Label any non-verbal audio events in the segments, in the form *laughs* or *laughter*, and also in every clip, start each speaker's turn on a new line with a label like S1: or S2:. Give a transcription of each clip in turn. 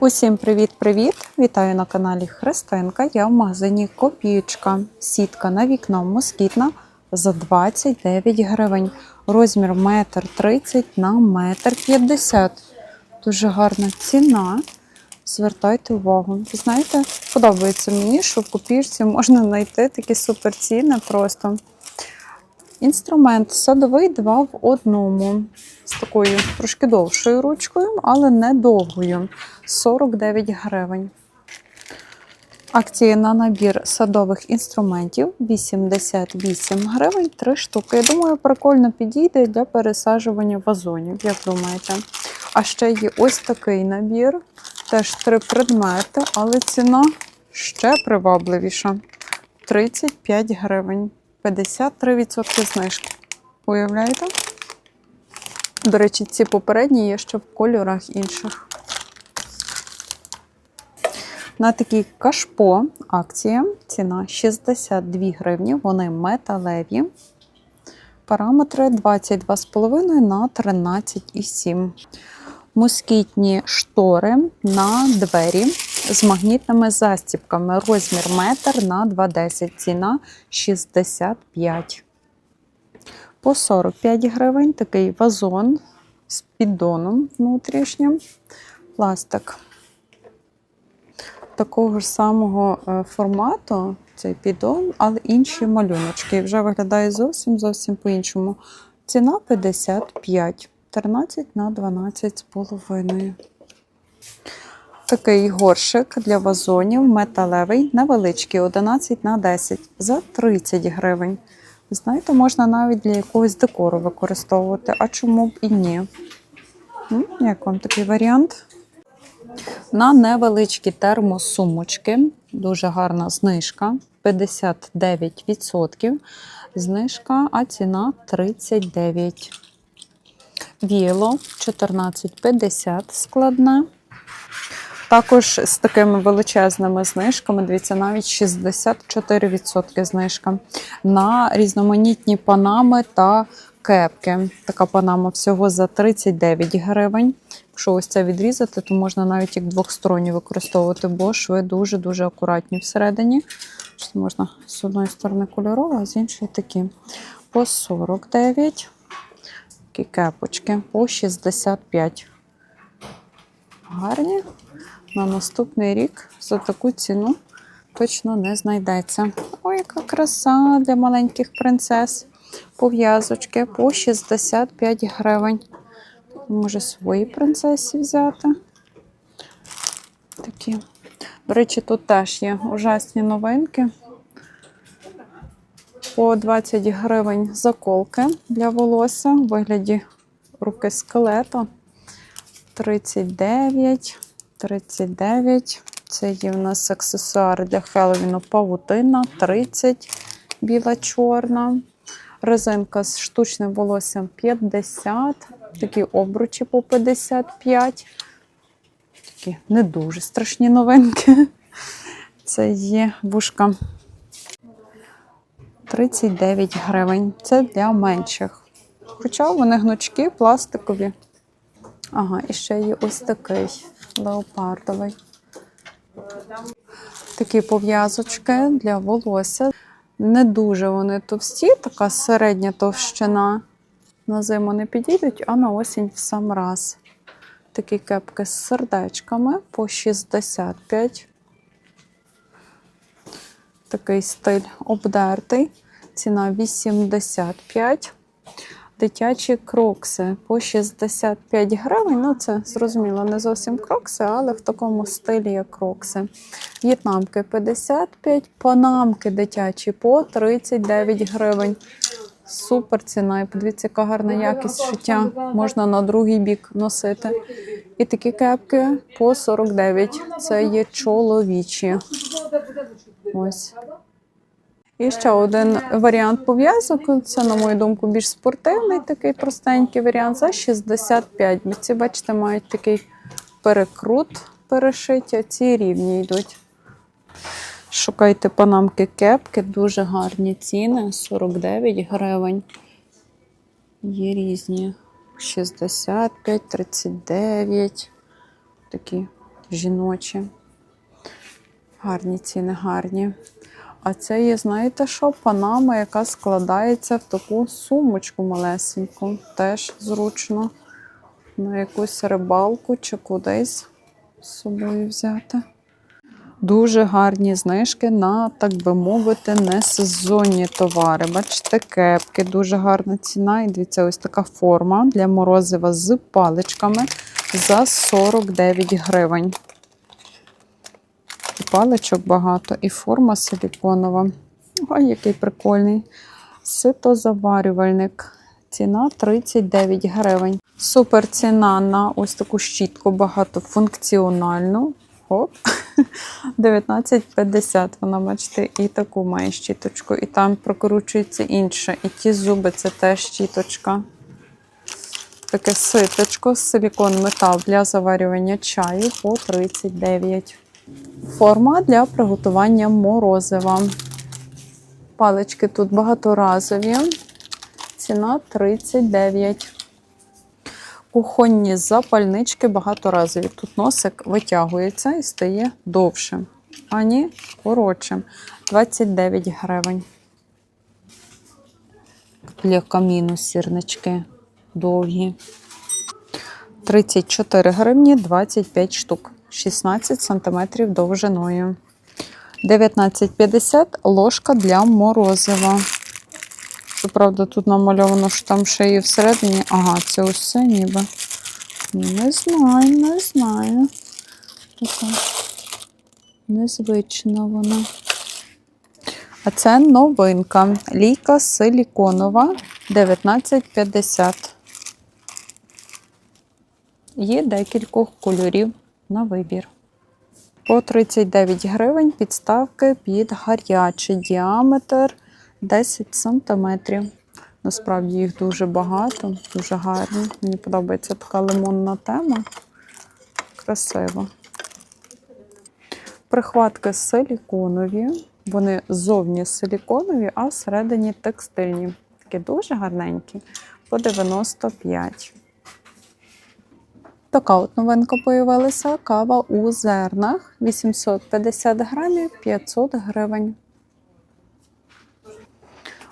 S1: Усім привіт-привіт! Вітаю на каналі Христинка. Я в магазині Копієчка. Сітка на вікно москітна за 29 гривень. Розмір 1,30 на 1,50 м. Дуже гарна ціна. Звертайте увагу. Знаєте, подобається мені, що в копійці можна знайти такі суперціни просто. Інструмент садовий два в одному. З такою трошки довшою ручкою, але не довгою. 49 гривень. Акції на набір садових інструментів 88 гривень, 3 штуки. Я думаю, прикольно підійде для пересаджування вазонів, як думаєте. А ще є ось такий набір. Теж три предмети, але ціна ще привабливіша. 35 гривень. 53% знижки. Уявляєте? До речі, ці попередні є ще в кольорах інших. На такий кашпо акція. Ціна 62 гривні. Вони металеві. Параметри 22,5 на 13,7. Москітні штори на двері з магнітними застібками. Розмір метр на 2,10. Ціна 65. По 45 гривень такий вазон з піддоном внутрішнім. Пластик. Такого ж самого е, формату цей піддон, але інші малюночки. Вже виглядає зовсім зовсім по-іншому. Ціна 55, 13 на 12 з половиною. Такий горшик для вазонів металевий, невеличкий, 11 на 10 за 30 гривень. Знаєте, можна навіть для якогось декору використовувати, а чому б і ні? М, Як вам такий варіант? На невеличкі термосумочки. Дуже гарна знижка. 59% знижка, а ціна 39. Віло 14,50 складне. Також з такими величезними знижками, дивіться, навіть 64% знижка на різноманітні панами та кепки. Така панама всього за 39 гривень. Якщо ось це відрізати, то можна навіть як двохсторонню використовувати, бо шви дуже-дуже акуратні всередині. Можна з одної сторони кольорові, а з іншої такі. По 49. Такі кепочки, по 65. Гарні. На наступний рік за таку ціну точно не знайдеться. Ой, яка краса для маленьких принцес. Пов'язочки по 65 гривень. Може свої принцесі взяти. Такі. До речі, тут теж є ужасні новинки. По 20 гривень заколки для волосся у вигляді руки скелета. 39, 39. Це є в нас аксесуари для Хеллоуіну павутина, 30, біла чорна. Резинка з штучним волоссям 50. Такі обручі по 55. Такі не дуже страшні новинки. Це є вушка 39 гривень. Це для менших. Хоча вони гнучки, пластикові. Ага, і ще є ось такий леопардовий. Такі пов'язочки для волосся. Не дуже вони товсті, така середня товщина. На зиму не підійдуть, а на осінь в сам раз. Такі кепки з сердечками по 65. Такий стиль обдертий. Ціна 85. Дитячі крокси по 65 гривень. Ну, це зрозуміло, не зовсім крокси, але в такому стилі як крокси. В'єтнамки 55, панамки дитячі по 39 гривень. Супер ціна. І подивіться, яка гарна якість шиття. Можна на другий бік носити. І такі кепки по 49. Це є чоловічі. Ось. І ще один варіант пов'язок. Це, на мою думку, більш спортивний, такий простенький варіант за 65. Бо ці, бачите, мають такий перекрут перешиття, ці рівні йдуть. Шукайте панамки кепки, дуже гарні ціни, 49 гривень. Є різні. 65, 39. Такі жіночі. Гарні ціни, гарні. А це є, знаєте що, панама, яка складається в таку сумочку малесеньку. Теж зручно на якусь рибалку чи кудись з собою взяти. Дуже гарні знижки на, так би мовити, несезонні товари. Бачите, кепки, дуже гарна ціна. І дивіться, ось така форма для морозива з паличками за 49 гривень. Паличок багато, і форма силіконова. Ой, який прикольний. Ситозаварювальник. Ціна 39 гривень. Супер ціна на ось таку щітку багатофункціональну. Хоп. 19,50. *laughs* Вона, бачите, і таку має щіточку, і там прокручується інше. І ті зуби це теж щіточка. Таке ситочко, силікон метал для заварювання чаю по 39. Форма для приготування морозива. Палички тут багаторазові. Ціна 39. Кухонні запальнички багаторазові. Тут носик витягується і стає довшим, а ні коротшим. 29 гривень. Для каміну сірнички довгі. 34 гривні 25 штук. 16 см довжиною. 19,50 ложка для морозива. Щоправда, тут намальовано, що там ще є всередині. Ага, це ось це ніби. Не знаю, не знаю. Така незвична вона. А це новинка. Лійка силіконова 19,50. Є декількох кольорів на вибір. По 39 гривень підставки під гарячий діаметр 10 см. Насправді їх дуже багато, дуже гарні. Мені подобається така лимонна тема. Красиво. Прихватки силіконові. Вони зовні силіконові, а всередині текстильні. Такі дуже гарненькі. По 95. Така новинка появилася. Кава у зернах 850 грамів 500 гривень.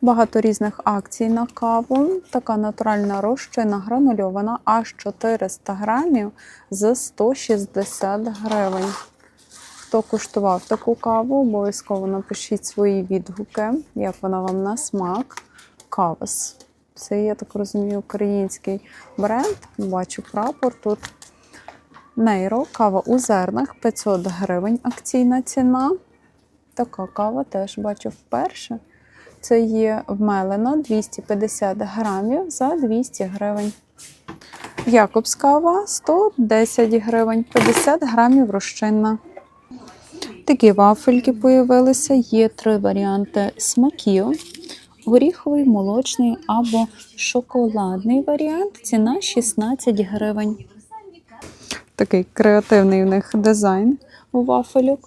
S1: Багато різних акцій на каву. Така натуральна розчина гранульована аж 400 грамів за 160 гривень. Хто куштував таку каву, обов'язково напишіть свої відгуки, як вона вам на смак. Кавас. Це, я так розумію, український бренд. Бачу прапор тут. Нейро, кава у зернах 500 гривень акційна ціна. Така кава теж бачу вперше. Це є вмелена 250 грамів за 200 гривень. Якобс кава 110 гривень, 50 грамів розчинна. Такі вафельки появилися. Є три варіанти смаків. Горіховий, молочний або шоколадний варіант. Ціна 16 гривень. Такий креативний в них дизайн у вафельок.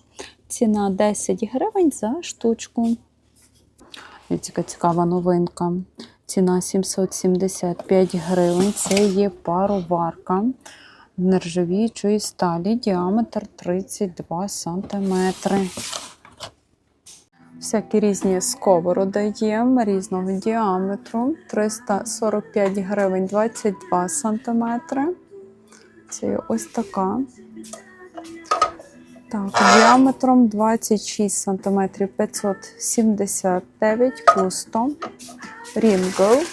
S1: Ціна 10 гривень за штучку. Така цікава новинка. Ціна 775 гривень. Це є пароварка нержавіючої сталі, діаметр 32 см. Всякі різні сковороди є різного діаметру. 345 гривень 22 см. Це ось така. Так, діаметром 26 см 579 кусто. Рінгл.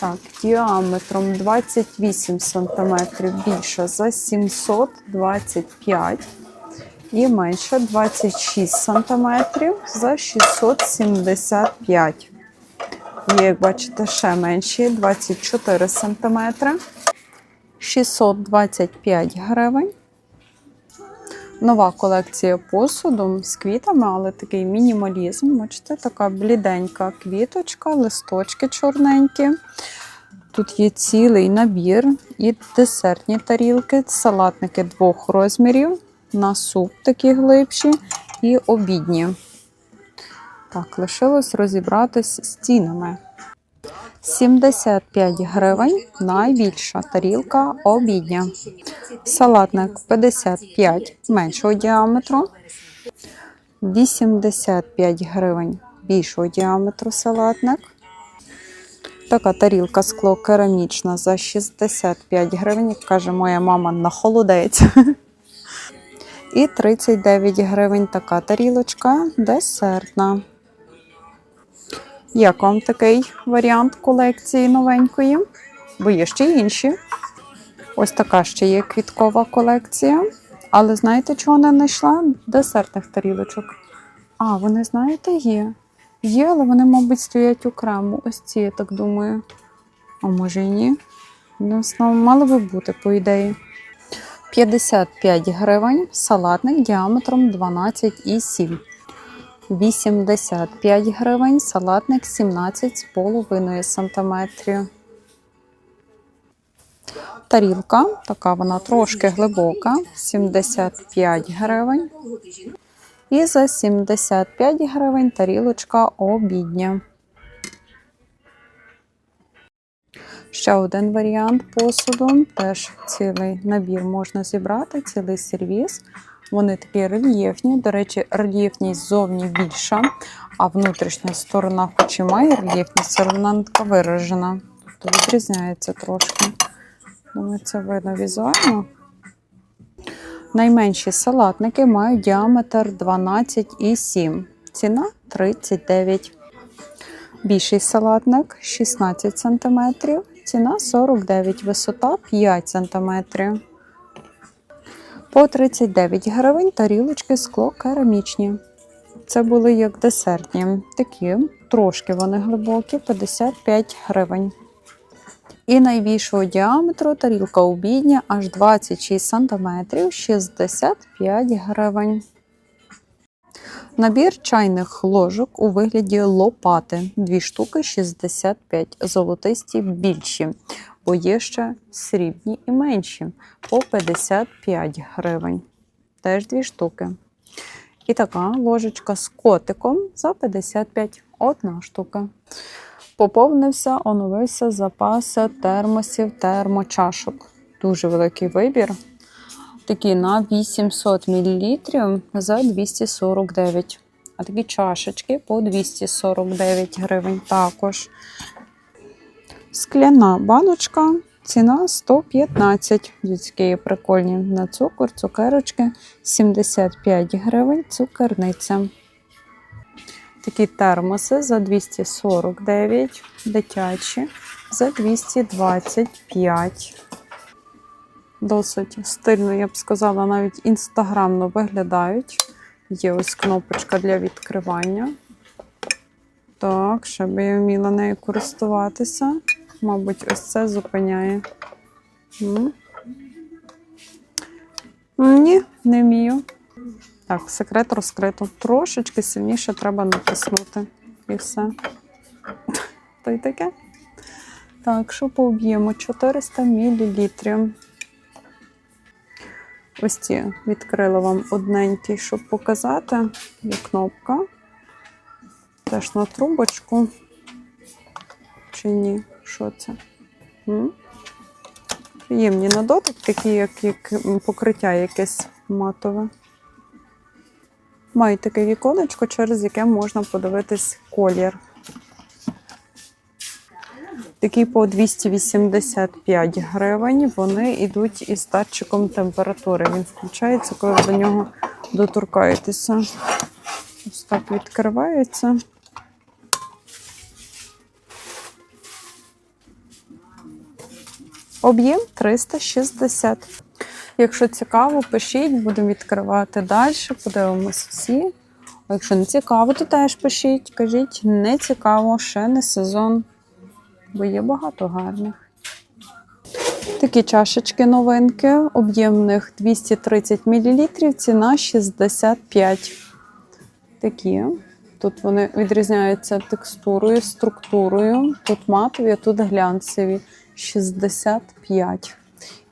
S1: Так, діаметром 28 см більше за 725 і менше 26 см за 675. Є, як бачите, ще менші 24 см 625 гривень. Нова колекція посуду з квітами, але такий мінімалізм. Бачите, така бліденька квіточка, листочки чорненькі. Тут є цілий набір і десертні тарілки, салатники двох розмірів, на суп такі глибші і обідні. Так, лишилось розібратись з цінами. 75 гривень найбільша тарілка обідня. Салатник 55 меншого діаметру. 85 гривень більшого діаметру салатник. Така тарілка скло керамічна за 65 гривень, як каже моя мама, на холодець. *laughs* І 39 гривень така тарілочка десертна. Як вам такий варіант колекції новенької? Бо є ще інші. Ось така ще є квіткова колекція. Але знаєте, чого не знайшла? Десертних тарілочок. А, вони, знаєте, є. Є, але вони, мабуть, стоять окремо. Ось ці, я так думаю. А може і ні? Ну, мало би бути, по ідеї. 55 гривень, салатник діаметром 12,7. 85 гривень, салатник 17,5 см. Тарілка, така вона трошки глибока, 75 гривень. І за 75 гривень тарілочка обідня. Ще один варіант посуду. Теж цілий набір можна зібрати, цілий сервіс. Вони такі рельєфні. До речі, рельєфність ззовні більша, а внутрішня сторона, хоч і має рельєфність, але вона така виражена. Тобто відрізняється трошки. Думаю, це видно візуально. Найменші салатники мають діаметр 12,7. Ціна 39. Більший салатник 16 см. Ціна 49, висота 5 см. По 39 гривень тарілочки скло керамічні. Це були як десертні. Такі, трошки вони глибокі, 55 гривень. І найбільшого діаметру тарілка обідня аж 26 см, 65 гривень. Набір чайних ложок у вигляді лопати. Дві штуки 65, золотисті більші, бо є ще срібні і менші по 55 гривень. Теж дві штуки. І така ложечка з котиком за 55 одна штука. Поповнився, оновився запас термосів, термочашок. Дуже великий вибір. Такі на 800 мл за 249. А такі чашечки по 249 гривень також. Скляна баночка, ціна 115. Людські прикольні на цукор, цукерочки 75 гривень, цукерниця. Такі термоси за 249, дитячі за 225. Досить стильно, я б сказала, навіть інстаграмно виглядають. Є ось кнопочка для відкривання. Так, щоб я вміла нею користуватися. Мабуть, ось це зупиняє. М. Ні, не вмію. Так, секрет розкрито. Трошечки сильніше треба натиснути. І все. То й таке. Так, що по об'єму? 400 мл. Ось ці відкрила вам одненький, щоб показати. Є кнопка. Теж на трубочку. Чи ні? Що це? М? Приємні на дотик, такі, як, як покриття якесь матове. Мають таке віконечко, через яке можна подивитись колір. Такі по 285 гривень. Вони йдуть із датчиком температури. Він включається, коли ви до нього доторкаєтеся. Ось так відкривається. Об'єм 360. Якщо цікаво, пишіть, будемо відкривати далі, подивимось всі. А якщо не цікаво, то теж пишіть. Кажіть, не цікаво, ще не сезон, бо є багато гарних. Такі чашечки новинки, об'ємних 230 мл, ціна 65. Такі. Тут вони відрізняються текстурою, структурою. Тут матові, а тут глянцеві 65.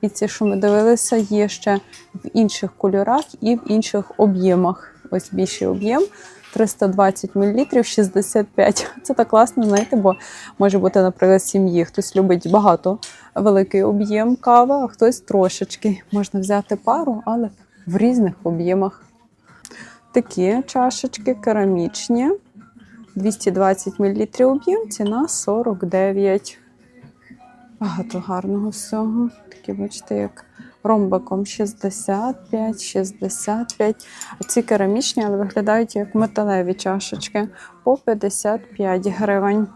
S1: І ці, що ми дивилися, є ще в інших кольорах і в інших об'ємах. Ось більший об'єм 320 мл 65. Це так класно, знаєте, бо може бути, наприклад, сім'ї. Хтось любить багато великий об'єм кави, а хтось трошечки. Можна взяти пару, але в різних об'ємах. Такі чашечки керамічні. 220 мл об'єм, ціна 49. Багато гарного всього. Такі, бачите, як ромбиком 65, 65. А ці керамічні, але виглядають як металеві чашечки по 55 гривень.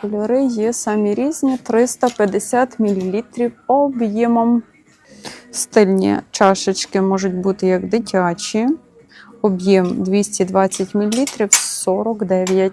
S1: Кольори є самі різні, 350 мл об'ємом. Стильні чашечки можуть бути як дитячі. Об'єм 220 мл 49.